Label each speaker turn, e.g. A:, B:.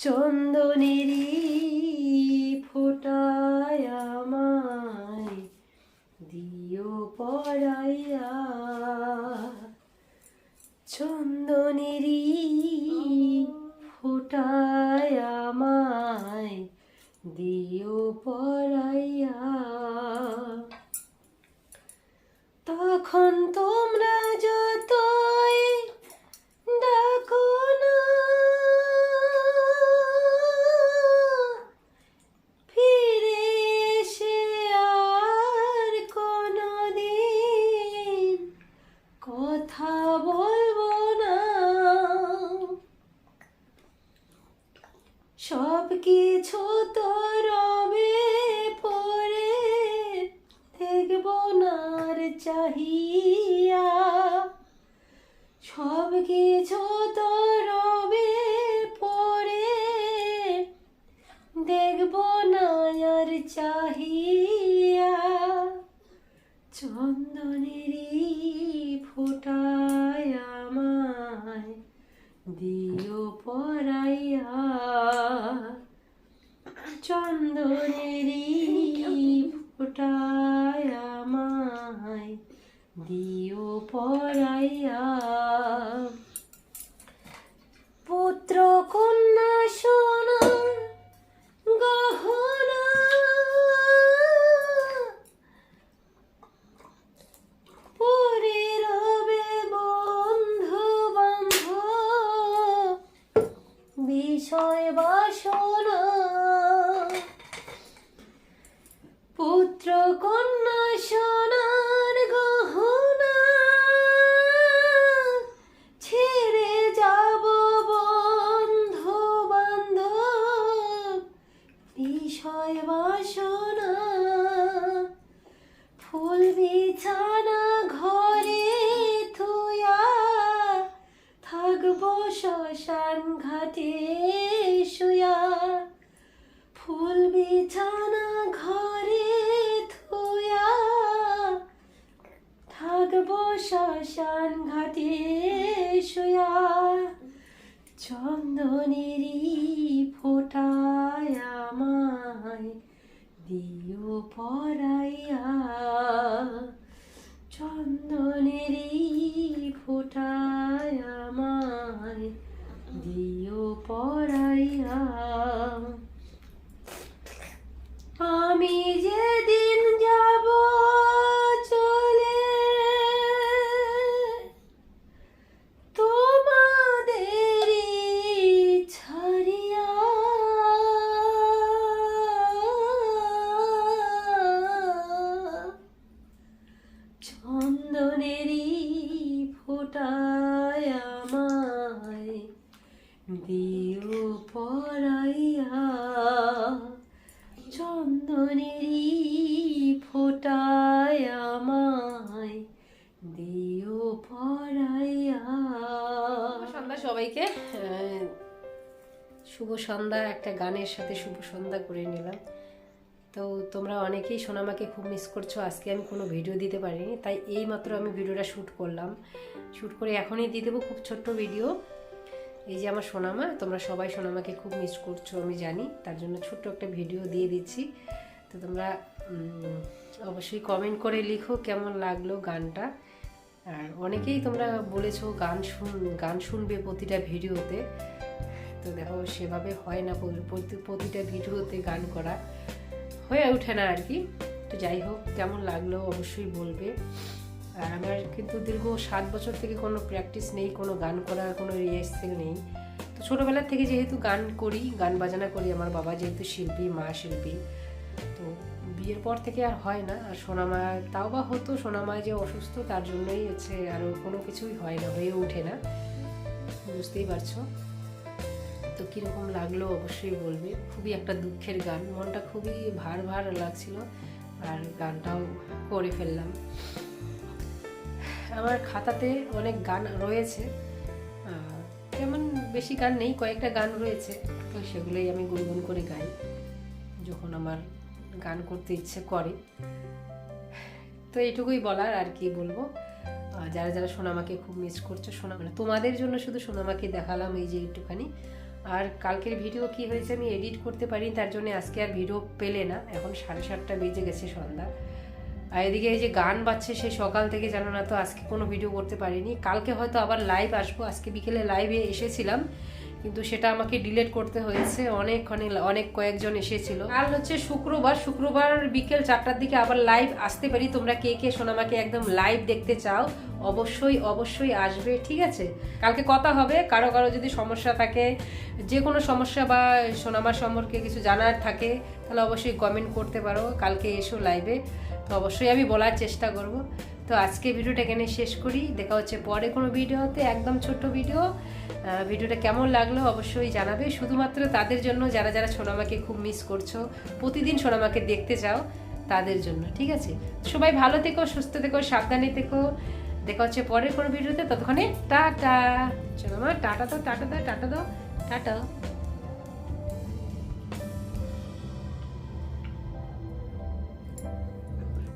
A: চন্দনেরই ফোটায়ামায় দিও পড়াইয়া চন্দনেরই ফোটায়ামায় দিও পড়াইয়া তখন তোমরা চাহিয়া, সব কিছু তো রবে পরে দেখব না আর চাহিয়া। চন্দনেরই ফোটায় আমায় দিও পরাইয়া চন্দনেরই শ্মশান ঘাটে শুয়া চন্দনেরই ফোটায় আমায় দিও পরাইয়া। চন্দনেরই ফোটায় আমায় দিও পরাইয়া। ফোটায় আমায়, দিও পরাইয়া। চন্দনেরই ফোটায় আমায়, দিও পরাইয়া। সন্ধ্যা সবাইকে। শুভ সন্ধ্যা, একটা গানের সাথে শুভ সন্ধ্যা করে নিলাম। তো তোমরা অনেকেই সোনামাকে খুব মিস করছ। আজকে আমি কোনো ভিডিও দিতে পারিনি, তাই এই মাত্র আমি ভিডিওটা শ্যুট করলাম। শ্যুট করে এখনই দিয়ে দেবো খুব ছোট্ট ভিডিও এই যে আমার সোনামা, তোমরা সবাই সোনামাকে খুব মিস করছ, আমি জানি, তার জন্য ছোট্ট একটা ভিডিও দিয়ে দিচ্ছি। তো তোমরা অবশ্যই কমেন্ট করে লিখো কেমন লাগল গানটা। আর অনেকেই তোমরা বলেছ গান শুন, গান শুনবে প্রতিটা ভিডিওতে তো দেখো, সেভাবে হয় না, প্রতি- প্রতি- প্রতিটা ভিডিওতে গান করা। হয়ে ওঠে না আর কি। তো যাই হোক, কেমন লাগল অবশ্যই বলবে। আর আমার কিন্তু দীর্ঘ সাত বছর থেকে কোনো প্র্যাকটিস নেই, কোনো গান করার, কোনো রিহার্সেল নেই। তো ছোটোবেলার থেকে যেহেতু গান করি, গান বাজানা করি, আমার বাবা যেহেতু শিল্পী, মা শিল্পী, তো বিয়ের পর থেকে আর হয় না। আর সোনামা, তাও বা হতো, সোনামা যে অসুস্থ, তার জন্যই হচ্ছে আরও কোনো কিছুই হয় না, হয়ে ওঠে না। বুঝতেই পারছ? তো কীরকম লাগল অবশ্যই বলবে। খুবই একটা দুঃখের গান। মনটা খুবই ভার ভার লাগছিল আর গানটাও করে ফেললাম। আমার খাতাতে অনেক গান রয়েছে। তেমন বেশি গান নেই, কয়েকটা গান রয়েছে। তো সেগুলোই আমি গুনগুন করে গাই যখন আমার গান করতে ইচ্ছে করে। তো এইটুকুই বলার আর কি বলব। যারা যারা সোনামাকে খুব মিস করছ সোনা মানে তোমাদের জন্য শুধু সোনামাকে দেখালাম এই যে একটুখানি। আর কালকের ভিডিও কি হয়েছে আমি এডিট করতে পারি, তার জন্য আজকে আর ভিডিও পেলে না। এখন সাড়ে সাতটা বেজে গেছে সন্ধ্যা। আর এদিকে এই যে গান বাজছে সে সকাল থেকে, জানো না তো, আজকে কোনো ভিডিও করতে পারিনি। কালকে হয়তো আবার লাইভ আসব। আজকে বিকেলে লাইভে এসেছিলাম। কিন্তু সেটা আমাকে ডিলেট করতে হয়েছে। অনেক অনেক অনেক কয়েকজন এসেছিল। আর হচ্ছে শুক্রবার শুক্রবার বিকেল চারটার দিকে আবার লাইভ আসতে পারি। তোমরা কে কে সোনামাকে একদম লাইভ দেখতে চাও, অবশ্যই অবশ্যই আসবে, ঠিক আছে? কালকে কথা হবে। কারও কারও যদি সমস্যা থাকে যে কোনো সমস্যা বা সোনামার সম্পর্কে কিছু জানার থাকে, তাহলে অবশ্যই কমেন্ট করতে পারো। কালকে এসো লাইভে তো অবশ্যই আমি বলার চেষ্টা করব। তো আজকে ভিডিওটা এখানে শেষ করি। দেখা হচ্ছে পরে কোনো ভিডিওতে, একদম ছোট্ট ভিডিও। ভিডিওটা কেমন লাগল অবশ্যই জানাবে। শুধুমাত্র তাদের জন্য, যারা যারা সোনামাকে খুব মিস করছ, প্রতিদিন সোনামাকে দেখতে চাও, তাদের জন্য, ঠিক আছে? সবাই ভালো থেকো, সুস্থ থেকো, সাবধানে থেকো। দেখা হচ্ছে পরের কোনো ভিডিওতে। ততক্ষণে টাটা। সোনামা টাটা দাও টাটা দাও টাটা দাও, টাটা।